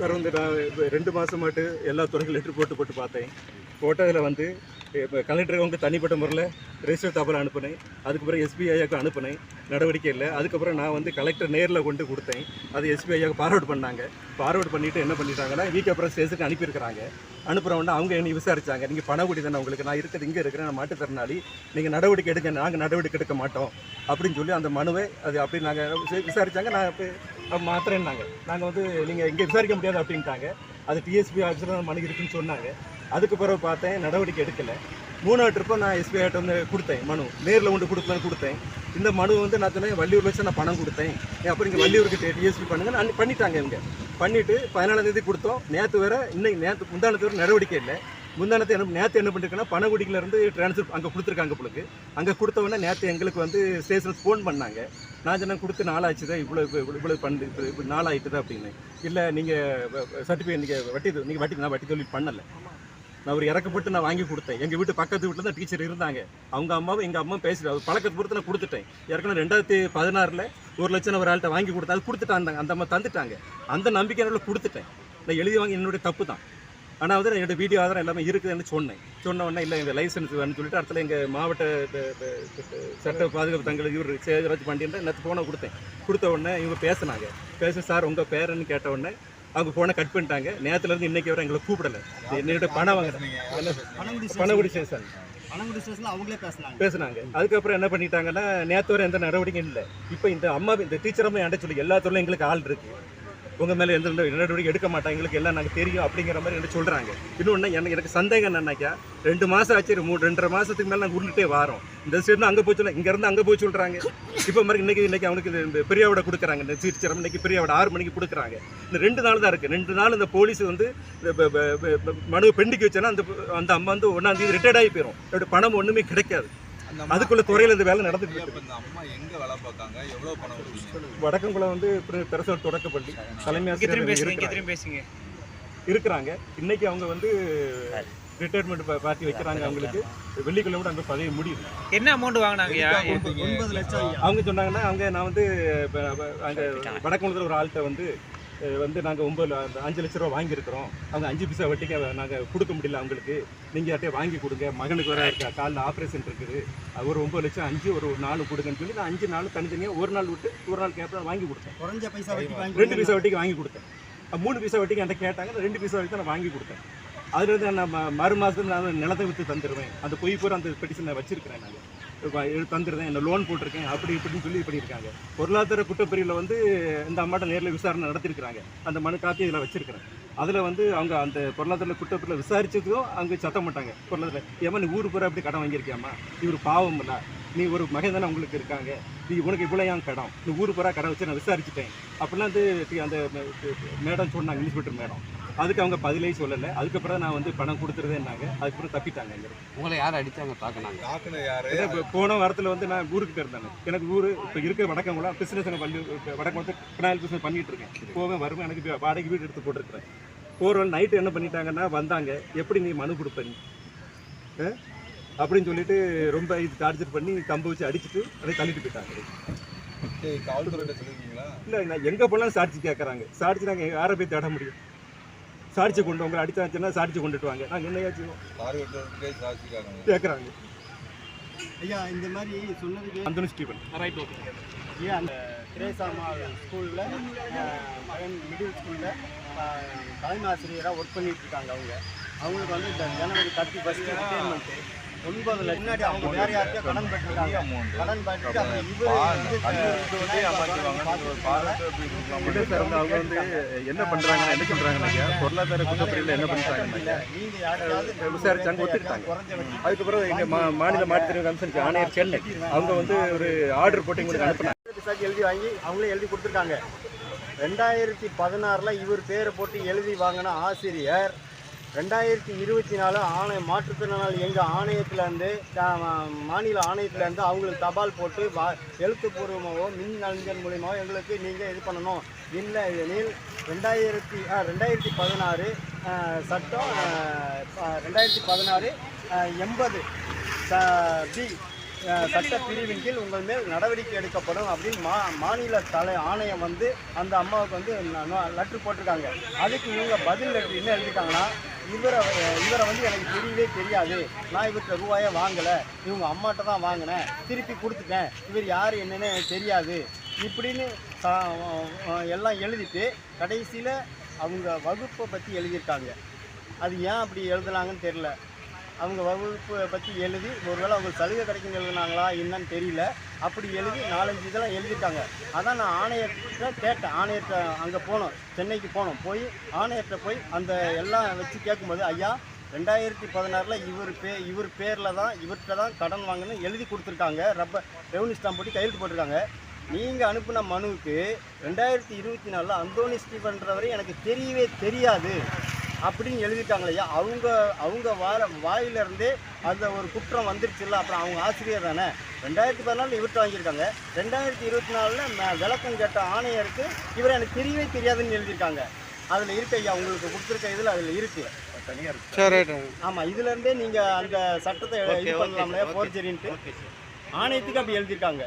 Sir வந்து நான் இப்ப ரெண்டு மாதமாட்டு எல்லா துறைகள் லெட்டர் போட்டு போட்டு பார்த்தேன். போட்டதில் வந்து இப்போ கலெக்டருக்கு வந்து தனிப்பட்ட முறையில் ரெஜிஸ்டர் தபால் அனுப்புனேன். அதுக்கப்புறம் பிறகு எஸ்பிஐக்கு அனுப்புனேன். நடவடிக்கை இல்லை. அதுக்கப்புறம் நான் வந்து கலெக்டர் நேரில் கொண்டு கொடுத்தேன். அது எஸ்பிஐக்கு ஃபார்வர்ட் பண்ணாங்க. ஃபார்வர்ட் பண்ணிவிட்டு என்ன பண்ணிட்டாங்கன்னா வீக் அப்புறம் ஸ்டேஷனுக்கு அனுப்பியிருக்கிறாங்க. அனுப்புகிறவொன்னே அவங்க என்னை விசாரிச்சாங்க. நீங்கள் பணகுடி தானே உங்களுக்கு? நான் இருக்கிறது இங்கே இருக்கிறேன். நான் மாட்டுத்திறனாளி நீங்கள் நடவடிக்கை எடுக்க நாங்கள் நடவடிக்கை எடுக்க மாட்டோம். அப்படின்னு சொல்லி அந்த மனுவை அது அப்படி நாங்கள் விசாரித்தாங்க நான் மாத்திரேன்னாங்க நாங்கள் வந்து நீங்கள் இங்கே விசாரிக்க முடியாது அப்படின்ட்டாங்க. அது டிஎஸ்பி ஆஃபீஸில் தான் மனு இருக்குன்னு சொன்னாங்க. அதுக்கு பிறகு பார்த்தேன் நடவடிக்கை எடுக்கலை. மூணாவது ட்ரிப்போ நான் எஸ்பி ஆகிட்ட வந்து கொடுத்தேன் மனு. நேரில் கொண்டு கொடுக்கலான்னு கொடுத்தேன். இந்த மனு வந்து நான் சொன்னேன் வள்ளியூர் வச்சு நான் பணம் கொடுத்தேன். அப்புறம் இங்கே வள்ளியூருக்கு டிஎஸ்பி பண்ணுங்க. நான் பண்ணிட்டாங்க இவங்க. பண்ணிவிட்டு பதினாலாம் தேதி கொடுத்தோம். நேற்று வேறு இன்னைக்கு நேற்று முந்தானத்து வரை நடவடிக்கை இல்லை. முந்தானத்தை என்ன நேற்று என்ன பண்ணிருக்கேன்னா பணகுடியில இருந்து ட்ரான்ஸ்ஃபர் அங்கே கொடுத்துருக்காங்க உங்களுக்கு அங்கே கொடுத்தவொடனே நேற்று எங்களுக்கு வந்து ஸ்டேஷன் ஃபோன் பண்ணாங்க. நான் சொன்னேன் கொடுத்து நாளாச்சுதா இவ்வளோ இவ்வளோ இவ்வளோ பண்ணு இப்போ இப்போ தான் அப்படின்னு. இல்லை நீங்கள் சர்டிஃபிகேட் நீங்கள் வட்டி நீங்கள் வட்டி நான் வட்டி தொழில் பண்ணலை. நான் ஒரு இறக்கப்பட்டு நான் வாங்கி கொடுத்தேன். எங்கள் வீட்டு பக்கத்து வீட்டில் தான் டீச்சர் இருந்தாங்க. அவங்க அம்மாவும் எங்கள் அம்மாவும் பேசிட்டு அது பழக்கத்தை பொறுத்து நான் கொடுத்துட்டேன். ஏற்கனவே ரெண்டாயிரத்தி பதினாறில் ஒரு லட்சம் ஒரு ஆள்கிட்ட வாங்கி கொடுத்தேன் அது கொடுத்துட்டாங்க. அந்த அம்மா தந்துட்டாங்க. அந்த நம்பிக்கை என்னோட கொடுத்துட்டேன். நான் எழுதி வாங்கி என்னுடைய தப்பு தான். ஆனால் வந்து என்னோட வீடியோ ஆதாரம் எல்லாமே இருக்குதுன்னு சொன்னேன். சொன்ன உடனே இல்லை எங்கள் லைசன்ஸ் வேணும்னு சொல்லிட்டு அடுத்த எங்கள் மாவட்ட சட்ட பாதுகாப்பு தங்கள் இவர் சேகராஜ் பாண்டியன் நேற்று ஃபோனை கொடுத்தேன். கொடுத்த உடனே இவங்க பேசுனாங்க. பேச சார் உங்கள் பேருன்னு கேட்ட உடனே அவங்க ஃபோனை கட் பண்ணிட்டாங்க. நேரத்துலேருந்து இன்னைக்கு வரை எங்களை கூப்பிடல. என்னோட பணம் வாங்குறேன் பணங்குடி பணகுடி ஸ்டேஷன் பணங்குடி ஸ்டேஷன்ல அவங்களே பேசினாங்க. பேசுனாங்க. அதுக்கப்புறம் என்ன பண்ணிட்டாங்கன்னா நேற்று வரை எந்த நடவடிக்கையும் இல்லை. இப்போ இந்த அம்மா இந்த டீச்சர் அம்மா என்கிட்ட சொல்லி எல்லா துறையிலும் எங்களுக்கு ஆள் இருக்கு. உங்கள் மேலே எந்த நடவடிக்கை எடுக்க மாட்டாங்க எங்களுக்கு எல்லாம் நாங்கள் தெரியும் அப்படிங்கிற மாதிரி என்ன சொல்கிறாங்க இன்னொன்று எனக்கு எனக்கு சந்தேகம் என்னன்னாக்கா ரெண்டு மாதம் ஆச்சு மூணு ரெண்டரை மாதத்துக்கு மேலே நாங்கள் உருண்டுட்டே வரோம். இந்த சைடு அங்கே போய் சொல்ல இங்கேருந்து அங்கே போய் சொல்கிறாங்க இப்போ மாதிரி இன்றைக்கி இன்னைக்கு அவனுக்கு இந்த பெரியாவோட கொடுக்குறாங்க. இந்த டீச்சர் இன்றைக்கி பெரியாவோட ஆறு மணிக்கு கொடுக்குறாங்க. இந்த ரெண்டு நாள் தான் இருக்குது ரெண்டு நாள் இந்த போலீஸ் வந்து மனு மனுவை பெண்டிக்கு வச்சேன்னா அந்த அந்த அம்மா வந்து ஒன்றாந்தேதி ரிட்டையர்ட் ஆகி போயிடும் பணம் ஒன்றுமே கிடைக்காது. அதுக்குள்ள துறையில இந்த வேலை நடந்துட்டு இருக்கு. இந்த அம்மா எங்க வேலை பார்க்காங்க எவ்வளவு பணம் வடக்கங்குளம் வந்து பிரசவ தொடக்கப்பள்ளி தலைமை ஆசிரியர் இருக்கிறாங்க. திரும்பி பேசுங்க. இருக்கிறாங்க. இன்னைக்கு அவங்க வந்து ரிட்டையர்மெண்ட் பார்ட்டி வைக்கிறாங்க அவங்களுக்கு. வெள்ளிக்கிழமை அங்கே பதவி முடியுது. என்ன அமௌண்ட் வாங்கினாங்கய்யா? ஒன்பது லட்சம் ஐயா. அவங்க சொன்னாங்கன்னா அவங்க நான் வந்து அங்க வடக்குளத்தில் ஒரு ஆள்கிட்ட வந்து வந்து நாங்கள் ஒம்பது அந்த அஞ்சு லட்ச ரூபா வாங்கியிருக்கிறோம். அவங்க அஞ்சு பைசா வட்டிக்கு நாங்கள் கொடுக்க முடியல அவங்களுக்கு. நீங்கள் யார்ட்டே வாங்கி கொடுங்க. மகனுக்கு வர இருக்கா? காலில் ஆப்ரேஷன் இருக்குது. ஒரு ஒம்பது லட்சம் அஞ்சு ஒரு நாலு கொடுங்கன்னு சொல்லி நான் அஞ்சு நாள் தனித்தனியாக ஒரு நாள் விட்டு ஒரு நாள் கேப்பில் வாங்கி கொடுத்தேன். குறைஞ்ச பைசா வட்டி வாங்கி ரெண்டு பைசா வட்டிக்கு வாங்கி கொடுத்தேன். மூணு பைசா வட்டிக்கு என்கிட்ட கேட்டாங்க. நான் ரெண்டு பைசா தான் நான் வாங்கி கொடுத்தேன். அதில் இருந்து நான் மறு மாதம் நான் நிலத்தை விற்று தந்துடுவேன் அந்த பொய் பூரா அந்த பெட்டிஷன் நான். நான் தந்துடுறேன் என்ன லோன் போட்டிருக்கேன் அப்படி இப்படின்னு சொல்லி பண்ணியிருக்காங்க. பொருளாதார குற்றப்பிரிவில் வந்து இந்த அம்மாட்ட நேரில் விசாரணை நடத்திருக்கிறாங்க. அந்த மனு காப்பி இதில் வச்சிருக்கிறேன். அதில் வந்து அவங்க அந்த பொருளாதார குற்றப்பிரிவில் விசாரிச்சதும் அவங்க சத்தம் மாட்டாங்க பொருளாதார ஏமா நீ ஊர் பூரா அப்படி கடன் வாங்கியிருக்கியாம்மா? இவர் பாவம் இல்லை. நீ ஒரு மகன் தானே உங்களுக்கு இருக்காங்க. நீ உனக்கு இவ்வளோ ஏன் கடன்? நீ ஊர் பூரா கடன் வச்சு நான் விசாரிச்சுட்டேன். அப்படிலாம் வந்து அந்த மேடம் சொன்னாங்க இன்ஸ்பெக்டர் மேடம். அதுக்கு அவங்க பதிலே சொல்லலை. அதுக்கப்புறம் நான் வந்து பணம் கொடுத்துருதேன்னாங்க. அதுக்கப்புறம் தப்பிட்டாங்க உங்களை யார் அடிச்சாங்க தாக்குனாங்க? தாக்குன யாரு? போன வாரத்தில் வந்து நான் ஊருக்கு போயிருந்தேன். எனக்கு ஊர் இப்போ இருக்க வடக்கங்குளம் பிஸ்னஸ் பள்ளி வடக்கங்குளத்து பினாயில் பிஸ்னஸ் பண்ணிட்டு இருக்கேன். போவேன் வருவேன் எனக்கு இப்ப வாடகை வீடு எடுத்து போட்டிருக்கிறேன். போகிற நைட்டு என்ன பண்ணிட்டாங்கன்னா வந்தாங்க. எப்படி நீ மனு கொடுப்ப நீ? அப்படின்னு சொல்லிட்டு ரொம்ப இது டார்ச்சர் பண்ணி கம்பு வச்சு அடிச்சுட்டு அதை தள்ளிட்டு போயிட்டாங்க. இல்லை நான் எங்கே போனாலும் சாட்சி கேட்குறாங்க சாட்சி நாங்கள் யாரை போய் தேட முடியும்? சாட்சி கொண்டு உங்களை அடிச்சாச்சுன்னா சாட்சி கொண்டுட்டு வாங்க நாங்கள் சாட்சிக்காரங்க கேட்குறாங்க ஐயா இந்த மாதிரி சொன்னதுக்கு அந்தனு ஸ்டீவன் ரைட் ஓகே ஐயா அந்த திரேசாமா ஸ்கூலில் மகன் மிடில் ஸ்கூலில் தலைமை ஆசிரியராக ஒர்க் பண்ணிட்டு இருக்காங்க அவங்க. அவங்களுக்கு வந்து இந்த ஜனவரி தேர்ட்டி ஃபஸ்ட்டு ரிட்டைர்மெண்ட்டு ஒன்பது லட்சம் முன்னாடி அவங்க வேற யார்கிட்டயோ கடன் பெற்றிருக்காங்க கடன் பெற்றுட்டு அவங்க இல்லை சார் வந்து அவங்க வந்து என்ன பண்ணுறாங்க என்ன பண்ணுறாங்கன்னாக்கா பொருளாதார குற்றப்பிரிவில் என்ன யாரையாவது விசாரிச்சாங்க ஒத்துக்கிட்டாங்க. அதுக்கப்புறம் எங்கள் மா மாநில மாற்றுத்திறன் கமிஷனுக்கு ஆணையர் சென்னை அவங்க வந்து ஒரு ஆர்டர் போட்டு எங்களுக்கு அனுப்புனாங்க. எழுதி வாங்கி அவங்களே எழுதி கொடுத்துருக்காங்க. ரெண்டாயிரத்தி பதினாறில் இவர் பேரை போட்டு எழுதி வாங்கின ஆசிரியர் ரெண்டாயிரத்தி இருபத்தி நாலு ஆணைய மாற்றுத்திறனாளி எங்கள் ஆணையத்திலேருந்து மாநில ஆணையத்திலேருந்து அவங்களுக்கு தபால் போட்டு வா எழுத்துப்பூர்வமாகவோ மின் அஞ்சல் மூலியமாகவோ எங்களுக்கு நீங்கள் இது பண்ணணும். இல்லை எனில் ரெண்டாயிரத்தி ரெண்டாயிரத்தி பதினாறு சட்டம் ரெண்டாயிரத்தி பதினாறு எண்பது பி சட்ட பிரிவின் கீழ் உங்கள் மேல் நடவடிக்கை எடுக்கப்படும் அப்படின்னு மா மாநில தலை ஆணையம் வந்து அந்த அம்மாவுக்கு வந்து லெட்ரு போட்டிருக்காங்க. அதுக்கு இவங்க பதில் லெட்ரு என்ன எழுதிருக்காங்கன்னா இவரை இவரை வந்து எனக்கு தெரியவே தெரியாது. நான் இவர்கிட்ட ரூபாயை வாங்கலை. இவங்க அம்மாட்ட தான் வாங்கினேன். திருப்பி கொடுத்துட்டேன். இவர் யார் என்னன்னு எனக்கு தெரியாது. இப்படின்னு எல்லாம் எழுதிட்டு கடைசியில் அவங்க வகுப்பை பற்றி எழுதியிருக்காங்க. அது ஏன் அப்படி எழுதுனாங்கன்னு தெரில அவங்க வகுப்பை பற்றி எழுதி ஒருவேளை அவங்க சலுகை கிடைக்கும் எழுதுனாங்களா என்னன்னு தெரியல. அப்படி எழுதி நாலஞ்சு இதெல்லாம் எழுதிட்டாங்க. அதான் நான் ஆணையர்கிட்ட கேட்டேன். ஆணையர்கிட்ட அங்கே போனோம். சென்னைக்கு போனோம். போய் ஆணையர்கிட்ட போய் அந்த எல்லாம் வச்சு கேட்கும்போது ஐயா ரெண்டாயிரத்தி பதினாறில் இவர் பே இவர் பேரில் தான் இவர்கிட்ட தான் கடன் வாங்கணும்னு எழுதி கொடுத்துருக்காங்க. ரப்ப ரெவன்யூ ஸ்டாம்ப் போட்டு கையெழுத்து போட்டிருக்காங்க. நீங்கள் அனுப்பின மனுவுக்கு ரெண்டாயிரத்தி இருபத்தி நாலில் அந்தோனி ஸ்டீஃபன்றவரை எனக்கு தெரியவே தெரியாது. அப்படின்னு எழுதிட்டாங்களே ஐயா அவங்க அவங்க வார வாயிலிருந்தே அந்த ஒரு குற்றம் வந்துருச்சுல்ல அப்புறம் அவங்க ஆசிரியர் தானே? ரெண்டாயிரத்தி பதினாலில் இவர்கிட்ட வாங்கியிருக்காங்க. ரெண்டாயிரத்தி இருபத்தி நாலில் விளக்கம் கேட்ட ஆணையருக்கு இவரை எனக்கு தெரியவே தெரியாதுன்னு எழுதியிருக்காங்க. அதில் இருக்கு ஐயா உங்களுக்கு கொடுத்துருக்க இதில் அதில் இருக்கு. சரி ரைட்டு ஆமாம் இதுலேருந்தே நீங்கள் அந்த சட்டத்தை இது பண்ணலாம்ல ஃபோர்ஜரின்ட்டு ஆணையத்துக்கு அப்படி எழுதியிருக்காங்க.